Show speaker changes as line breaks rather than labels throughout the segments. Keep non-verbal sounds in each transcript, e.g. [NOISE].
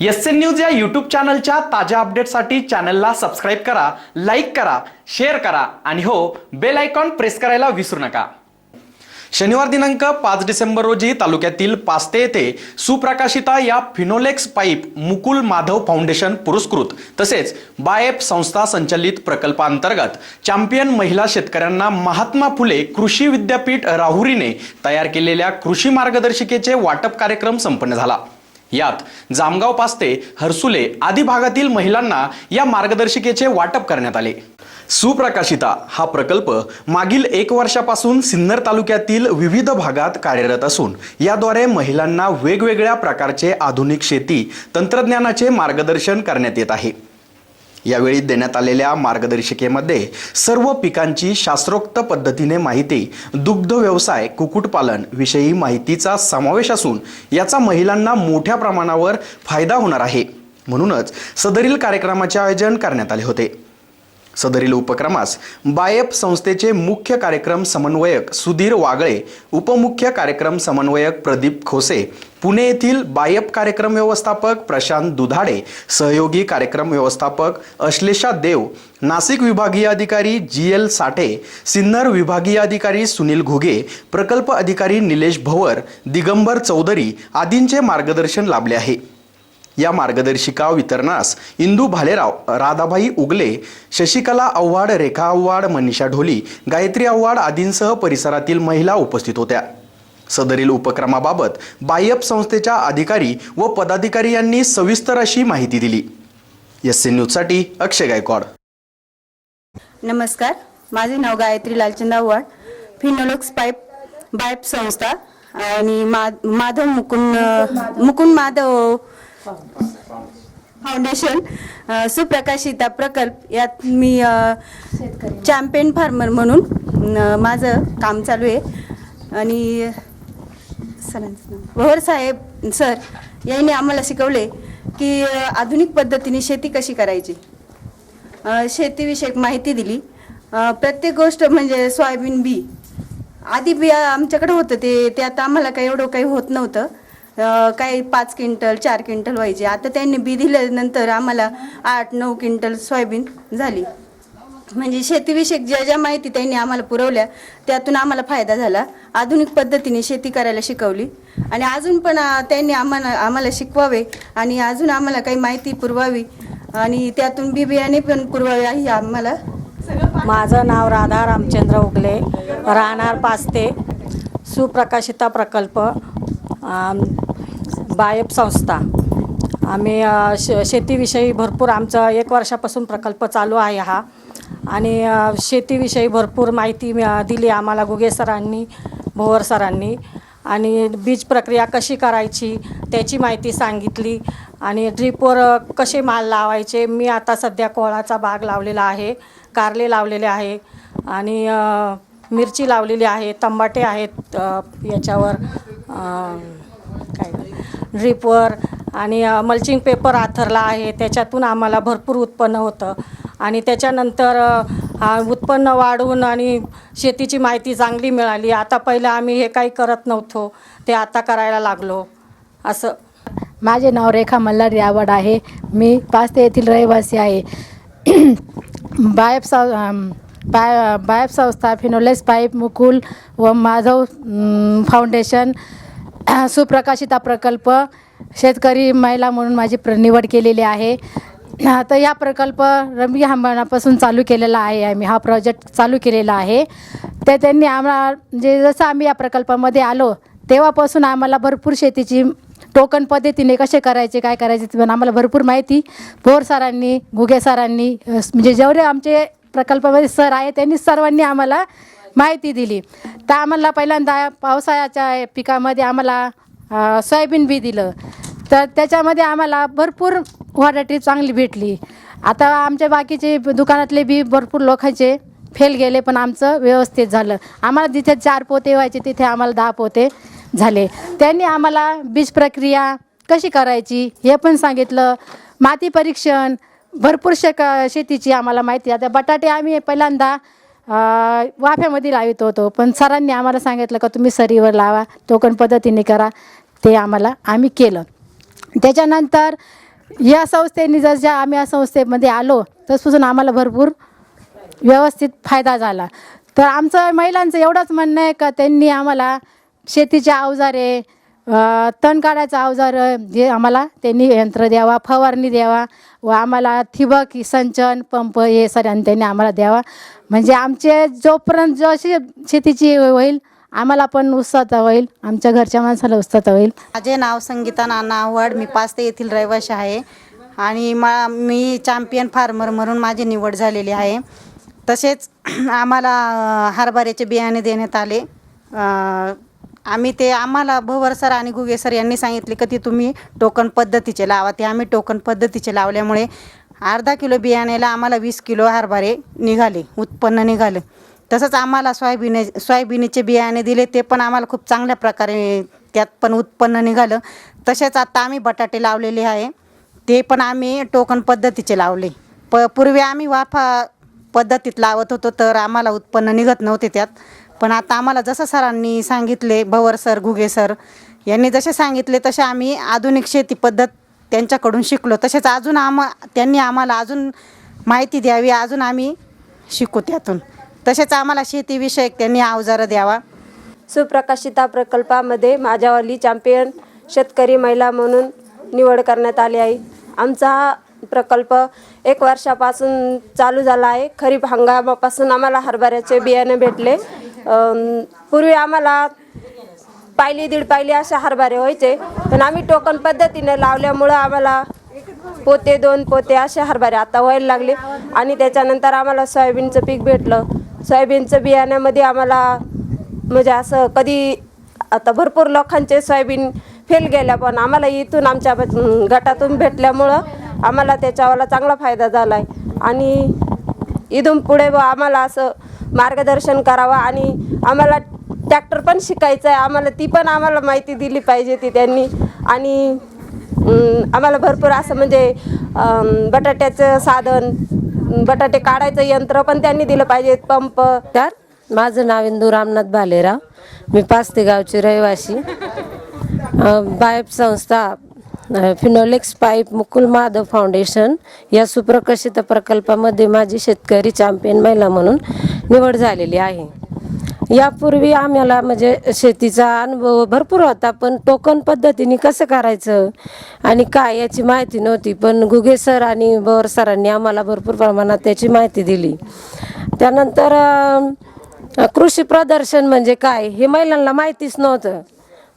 S N news या YouTube चॅनलच्या ताज्या अपडेटसाठी चॅनलला सबस्क्राईब करा लाईक करा शेअर करा आणि हो बेल आयकॉन प्रेस करायला विसरू नका. शनिवार दिनांक पाच डिसेंबर रोजी तालुक्यातील पास्ते येथे सुप्रकाशिता या फिनोलेक्स पाईप मुकुल माधव फाउंडेशन पुरस्कृत तसेच बाएप संस्था संचलित प्रकल्पांतर्गत चॅम्पियन महिला शेतकऱ्यांना महात्मा फुले कृषी विद्यापीठ राहुरीने तयार केलेल्या कृषी मार्गदर्शिकेचे वाटप कार्यक्रम संपन्न झाला. यात जामगाव पास्ते हरसुले आदी भागातील महिलांना या मार्गदर्शिकेचे वाटप करण्यात आले. सुप्रकाशिता हा प्रकल्प मागील एक वर्षापासून सिन्नर तालुक्यातील विविध भागात कार्यरत असून याद्वारे महिलांना वेगवेगळ्या प्रकारचे आधुनिक शेती तंत्रज्ञानाचे मार्गदर्शन करण्यात येत आहे. यावेळी देण्यात आलेल्या मार्गदर्शिकेमध्ये सर्व पिकांची शास्त्रोक्त पद्धतीने माहिती दुग्ध व्यवसाय कुक्कुटपालन विषयी माहितीचा समावेश असून याचा महिलांना मोठ्या प्रमाणावर फायदा होणार आहे. म्हणूनच सदरील कार्यक्रमाचे आयोजन करण्यात आले होते. सदरील उपक्रमास बायप संस्थेचे मुख्य कार्यक्रम समन्वयक सुधीर वागळे उपमुख्य कार्यक्रम समन्वयक प्रदीप खोसे पुणे येथील बायप कार्यक्रम व्यवस्थापक प्रशांत दुधाडे सहयोगी कार्यक्रम व्यवस्थापक अश्लेषा देव नाशिक विभागीय अधिकारी जी एल साठे सिन्नर विभागीय अधिकारी सुनील घुगे प्रकल्प अधिकारी निलेश भवर दिगंबर चौधरी आदींचे मार्गदर्शन लाभले आहे. या मार्गदर्शिका वितरणास इंदू भालेराव राधाबाई उगले शशिकला आव्हाड रेखा आव्हाड मनीषा ढोली गायत्री आव्हाड आदींसह परिसरातील महिला उपस्थित होत्या. सदरील उपक्रमाबाबत बायप संस्थेच्या अधिकारी व पदाधिकारी यांनी सविस्तर अशी माहिती दिली. एस सी न्यूजसाठी अक्षय गायकवाड.
नमस्कार माझे नाव गायत्री लालचंद आव्हाड फिनोलॉक्स पाईप बायप संस्था आणि मा माधव मुकुंद मुकुंद माधव फाउंडेशन सुप्रकाशिता प्रकल्प यात मी चॅम्पियन फार्मर म्हणून माझं काम चालू आहे. आणि सरांचं साहेब सर यांनी आम्हाला शिकवले की आधुनिक पद्धतीने शेती कशी करायची. शेतीविषयक माहिती दिली. प्रत्येक गोष्ट म्हणजे सोयाबीन बी. आधी बिया आमच्याकडे होतं ते ते आता आम्हाला काही एवढं काही होत नव्हतं. काही पाच क्विंटल चार क्विंटल व्हायचे. आता त्यांनी बी दिल्यानंतर आम्हाला आठ नऊ क्विंटल सोयाबीन झाली. म्हणजे शेतीविषयक ज्या ज्या माहिती त्यांनी आम्हाला पुरवल्या त्यातून आम्हाला फायदा झाला. आधुनिक पद्धतीने शेती करायला शिकवली. आणि अजून पण त्यांनी आम्हाला आम्हाला शिकवावे आणि अजून आम्हाला काही माहिती पुरवावी आणि त्यातून बी बियाणे पण पुरवावे ही आम्हाला.
माझं नाव राधा रामचंद्र उगले. राहणार पास्ते सुप्रकाशिता प्रकल्प. बायप संस्था. आम्ही श शेतीविषयी भरपूर आमचा एक वर्षापासून प्रकल्प चालू आहे हा. आणि शेतीविषयी भरपूर माहिती दिली आम्हाला गुगे सरांनी भोवर सरांनी. आणि बीज प्रक्रिया कशी करायची त्याची माहिती सांगितली. आणि ड्रीपवर कसे माल लावायचे मी आता सध्या कोळाचा बाग लावलेला आहे कारले लावलेले आहे. आणि मिरची लावलेली आहे तंबाटे आहेत याच्यावर ड्रीपवर आणि मल्चिंग पेपर आथरला आहे. त्याच्यातून आम्हाला भरपूर उत्पन्न होतं. आणि त्याच्यानंतर उत्पन्न वाढवून आणि शेतीची माहिती चांगली मिळाली. आता पहिलं आम्ही हे काही करत नव्हतो. ते आता करायला लागलो. असं.
माझे नाव रेखा मल्हार आवड आहे. मी पाचते येथील रहिवासी आहे. [CLEARS THROAT] बायप सं बाय बायप संस्था फिनोलेस पाईप मुकुल व माधव फाउंडेशन [CLEARS THROAT] सुप्रकाशिता प्रकल्प शेतकरी महिला म्हणून माझी प्र निवड केलेली आहे. [CLEARS THROAT] तर या प्रकल्प रमी हंबाणापासून चालू केलेला आहे. आम्ही हा प्रोजेक्ट चालू केलेला आहे. ते त्यांनी आम्हाला म्हणजे जसं आम्ही या प्रकल्पामध्ये आलो तेव्हापासून आम्हाला भरपूर शेतीची टोकन पद्धतीने कसे करायचे काय करायचे पण आम्हाला भरपूर माहिती. पोर सरांनी घुगे सरांनी म्हणजे जेवढे आमचे प्रकल्पामध्ये सर आहे त्यांनी सर्वांनी आम्हाला माहिती दिली. तर आम्हाला पहिल्यांदा पावसाळ्याच्या पिकामध्ये आम्हाला सोयाबीन बी दिलं. तर त्याच्यामध्ये आम्हाला भरपूर व्हरायटी चांगली भेटली. आता आमच्या बाकीचे दुकानातले बी भरपूर लोकांचे फेल गेले पण आमचं व्यवस्थित झालं. आम्हाला जिथे चार पोते व्हायचे तिथे आम्हाला दहा पोते झाले. त्यांनी आम्हाला बीज प्रक्रिया कशी करायची हे पण सांगितलं. माती परीक्षण भरपूर शेक शेतीची आम्हाला माहिती. आता बटाटे आम्ही पहिल्यांदा वाफ्यामध्ये लावित होतो. पण सरांनी आम्हाला सांगितलं का तुम्ही सरीवर लावा टोकन पद्धतीने करा. ते आम्हाला आम्ही केलं. त्याच्यानंतर या संस्थेने जसं आम्ही या संस्थेमध्ये आलो तसपासून आम्हाला भरपूर व्यवस्थित फायदा झाला. तर आमचं महिलांचं एवढंच म्हणणं आहे का त्यांनी आम्हाला शेतीचे अवजारे तण काढायचं अवजार जे आम्हाला त्यांनी यंत्र द्यावा फवारणी द्यावा व आम्हाला ठिबक सिंचन पंप हे सगळ्यांनी त्यांनी आम्हाला द्यावा. म्हणजे आमचे जोपर्यंत जशी शेतीची होईल आम्हाला पण उत्साहता होईल आमच्या घरच्या माणसाला उत्साहता होईल.
माझे नाव संगीता नाना वड मी पाच ते येथील रहिवाशी आहे. आणि मा मी चॅम्पियन फार्मर म्हणून माझी निवड झालेली आहे. तसेच [CLEARS THROAT] आम्हाला हरभऱ्याचे बियाणे देण्यात आले. आम्ही ते आम्हाला भवर सर आणि गुगे सर यांनी सांगितले की ती तुम्ही टोकन पद्धतीचे लावा. ते आम्ही टोकन पद्धतीचे लावल्यामुळे अर्धा किलो बियाण्याला आम्हाला वीस किलो हरभरे निघाले उत्पन्न निघालं. तसंच आम्हाला सोयाबीन सोयाबीनचे बियाणे दिले ते पण आम्हाला खूप चांगल्या प्रकारे त्यात पण उत्पन्न निघालं. तसेच आता आम्ही बटाटे लावलेले आहे ते पण आम्ही टोकन पद्धतीचे लावले. प पूर्वी आम्ही वाफा पद्धतीत लावत होतो तर आम्हाला उत्पन्न निघत नव्हते त्यात. पण आता आम्हाला जसं सरांनी सांगितले भवर सर घुगे सर यांनी जसे सांगितले तसे आम्ही आधुनिक शेती पद्धत त्यांच्याकडून शिकलो. तसेच अजून आम त्यांनी आम्हाला अजून माहिती द्यावी अजून आम्ही शिकू त्यातून. तसेच आम्हाला शेतीविषयक त्यांनी अवजारं द्यावा.
सुप्रकाशिता प्रकल्पामध्ये माझ्यावाली चॅम्पियन शेतकरी महिला म्हणून निवड करण्यात आली आहे. आमचा हा प्रकल्प एक वर्षापासून चालू झाला आहे. खरीप हंगामापासून आम्हाला हरभऱ्याचे बियाणे भेटले. पूर्वी आम्हाला पायली दीड पायली असे हरभरे व्हायचे पण आम्ही टोकन पद्धतीने लावल्यामुळं आम्हाला पोते दोन पोते असे हरभरे आता व्हायला लागले. आणि त्याच्यानंतर आम्हाला सोयाबीनचं पीक भेटलं. सोयाबीनचं बियाण्यामध्ये आम्हाला म्हणजे असं कधी आता भरपूर लोकांचे सोयाबीन फेल गेल्या पण आम्हाला इथून आमच्या गटातून भेटल्यामुळं आम्हाला त्याच्यावाला चांगला फायदा झाला आहे आणि इथून पुढे आम्हाला असं मार्गदर्शन करावं आणि आम्हाला ट्रॅक्टर पण शिकायचं आहे आम्हाला ती पण आम्हाला माहिती दिली पाहिजे ती त्यांनी. आणि आम्हाला भरपूर असं म्हणजे बटाट्याचं साधन बटाटे काढायचं यंत्र पण त्यांनी दिलं पाहिजे पंप.
तर माझं नाव इंदू रामनाथ भालेराव. मी पाचते गावची रहिवासी. पाईप संस्था फिनोलेक्स पाईप मुकुल माधव फाउंडेशन या सुप्रकाशित प्रकल्पामध्ये माझी शेतकरी चॅम्पियन महिला म्हणून निवड झालेली आहे. यापूर्वी आम्हाला म्हणजे शेतीचा अनुभव भरपूर होता पण टोकन पद्धतीने कसं करायचं आणि काय याची माहिती नव्हती. पण गुगे सर आणि बोर सरांनी आम्हाला भरपूर प्रमाणात त्याची माहिती दिली. त्यानंतर कृषी प्रदर्शन म्हणजे काय हे महिलांना माहितीच नव्हतं.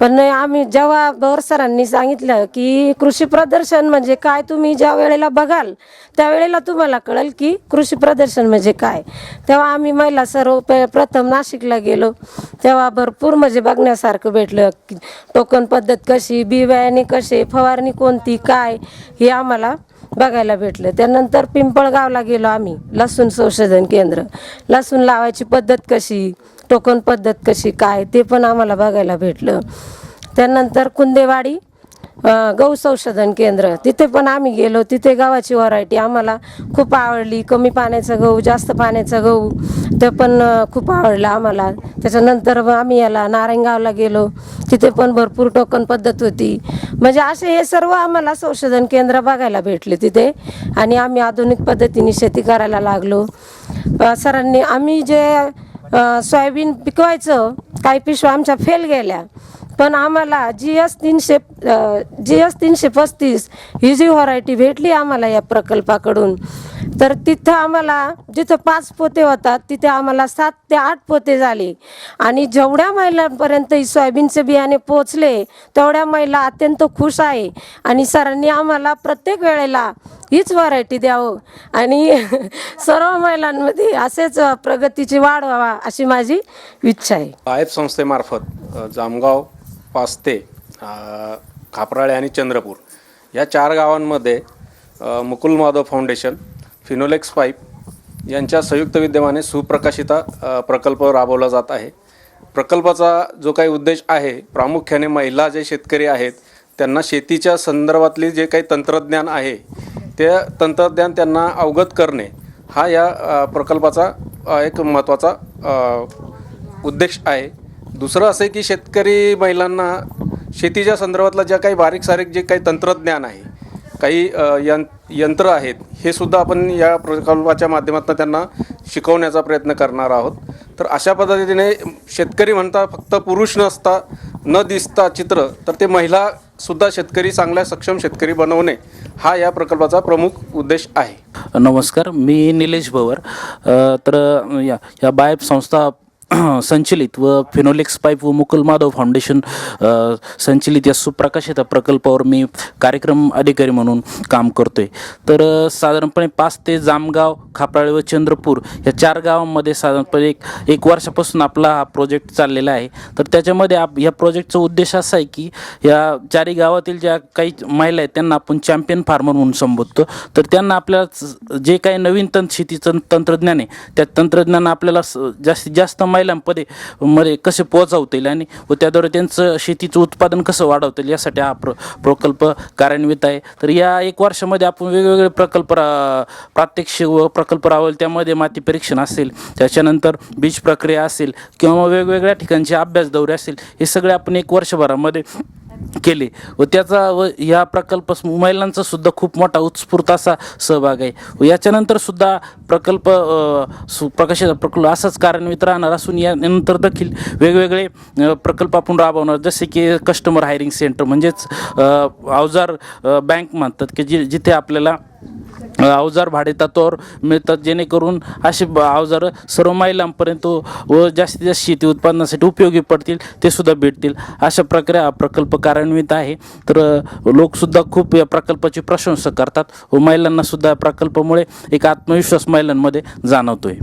पण आम्ही जेव्हा बोर सरांनी सांगितलं की कृषी प्रदर्शन म्हणजे काय तुम्ही ज्या वेळेला बघाल त्यावेळेला तुम्हाला कळेल की कृषी प्रदर्शन म्हणजे काय. तेव्हा आम्ही महिला सर्व प प्रथम नाशिकला गेलो. तेव्हा भरपूर म्हणजे बघण्यासारखं भेटलं टोकन पद्धत कशी बी बियाणे कसे फवारणी कोणती काय हे आम्हाला बघायला भेटलं. त्यानंतर पिंपळगावला गेलो आम्ही लसूण संशोधन केंद्र. लसूण लावायची पद्धत कशी टोकन पद्धत कशी काय ते पण आम्हाला बघायला भेटलं. त्यानंतर कुंदेवाडी गौ गहू संशोधन केंद्र. तिथे पण आम्ही गेलो. तिथे गव्हाची व्हरायटी आम्हाला खूप आवडली. कमी पाण्याचा गहू जास्त पाण्याचा गहू ते पण खूप आवडलं आम्हाला. त्याच्यानंतर आम्ही याला नारायणगावला गेलो. तिथे पण भरपूर टोकन पद्धत होती. म्हणजे असे हे सर्व आम्हाला संशोधन केंद्र बघायला भेटले तिथे. आणि आम्ही आधुनिक पद्धतीने शेती करायला लागलो. सरांनी आम्ही जे सोयाबीन पिकवायचं काही पिशव्या आमच्या फेल गेल्या. पण आम्हाला जी एस तीनशे जी एस तीनशे पस्तीस ही जी व्हरायटी भेटली आम्हाला या प्रकल्पाकडून तर तिथं आम्हाला जिथं पाच पोते होतात तिथे आम्हाला सात ते आठ पोते झाले. आणि जेवढ्या महिलांपर्यंत ही सोयाबीनचे बियाणे पोचले तेवढ्या महिला अत्यंत खुश आहे. आणि सरांनी आम्हाला प्रत्येक वेळेला हीच व्हरायटी द्यावं. आणि [LAUGHS] सर्व महिलांमध्ये असेच प्रगतीची वाढ व्हावा अशी माझी इच्छा आहे.
आयफ संस्थेमार्फत जामगाव पास्ते खापराळे आणि चंद्रपूर या चार गावांमध्ये Mukul Madhav foundation Finolex pipe यांच्या संयुक्त विद्यमाने सुप्रकाशिता प्रकल्प राबवला जात आहे. प्रकल्पाचा जो काही उद्देश आहे प्रामुख्याने महिला जे शेतकरी आहेत त्यांना शेतीच्या संदर्भातली जे काही तंत्रज्ञान आहे ते तंत्रज्ञान त्यांना अवगत करणे हा या प्रकल्पाचा एक महत्त्वाचा उद्देश आहे. दुसरं असं आहे की शेतकरी महिलांना शेतीच्या संदर्भातलं ज्या काही बारीक सारीक जे काही तंत्रज्ञान आहे काही यं यंत्र आहेत हे सुद्धा आपण या प्रकल्पाच्या माध्यमातून त्यांना शिकवण्याचा प्रयत्न करणार आहोत. तर अशा पद्धतीने शेतकरी म्हणता फक्त पुरुष नसता न दिसता चित्र तर ते महिलासुद्धा शेतकरी चांगल्या सक्षम शेतकरी बनवणे हा या प्रकल्पाचा प्रमुख उद्देश आहे.
नमस्कार मी निलेश भवर. तर या या बायप संस्था संचलित व फिनोलेक्स पाईप व मुकुल माधव फाउंडेशन संचलित या सुप्रकाशित प्रकल्पावर मी कार्यक्रम अधिकारी म्हणून काम करतो आहे तर साधारणपणे पाच ते जामगाव खापराळे व चंद्रपूर या चार गावांमध्ये साधारणपणे एक एक वर्षापासून आपला हा प्रोजेक्ट चाललेला आहे. तर त्याच्यामध्ये आप या प्रोजेक्टचा उद्देश असा आहे की या चारही गावातील ज्या काही महिला आहेत त्यांना आपण चॅम्पियन फार्मर म्हणून संबोधतो. तर त्यांना आपल्याला जे काही नवीन तंत्र शेतीचं तंत्रज्ञान आहे त्या तंत्रज्ञान आपल्याला स- जास्तीत जास्त महिलांमध्ये मध्ये कसे पोहोचवता येईल आणि व त्याद्वारे त्यांचं शेतीचं उत्पादन कसं वाढवता येईल यासाठी हा प्र प्रकल्प कार्यान्वित आहे. तर या एक वर्षामध्ये आपण वेगवेगळे प्रकल्प रा प्रात्यक्षिक व प्रकल्प राबवले त्यामध्ये माती परीक्षण असेल त्याच्यानंतर बीज प्रक्रिया असेल किंवा वेगवेगळ्या ठिकाणचे अभ्यास दौरे असेल हे सगळे आपण एक वर्षभरामध्ये केले. व त्याचा व या प्रकल्प महिलांचा सुद्धा खूप मोठा उत्स्फूर्त असा सहभाग आहे. व याच्यानंतर सुद्धा प्रकल्प सु प्रकाशित प्रकल्प असाच कार्यान्वित राहणार असून यानंतर देखील वेगवेगळे प्रकल्प आपण राबवणार. जसे की कस्टमर हायरिंग सेंटर म्हणजेच अवजार बँक म्हणतात की जे जिथे आपल्याला अवजार भाडेतत्वावर मिळतात जेणेकरून असे ब- अवजारं सर्व महिलांपर्यंत व जास्तीत जास्त शेती उत्पादनासाठी उपयोगी पडतील ते सुद्धा भेटतील. अशा प्रकारे हा प्रकल्प कार्यान्वित आहे. तर लोकसुद्धा खूप या प्रकल्पाची प्रशंसा करतात व महिलांनासुद्धा या प्रकल्पामुळे एक आत्मविश्वास महिलांमध्ये जाणवतो आहे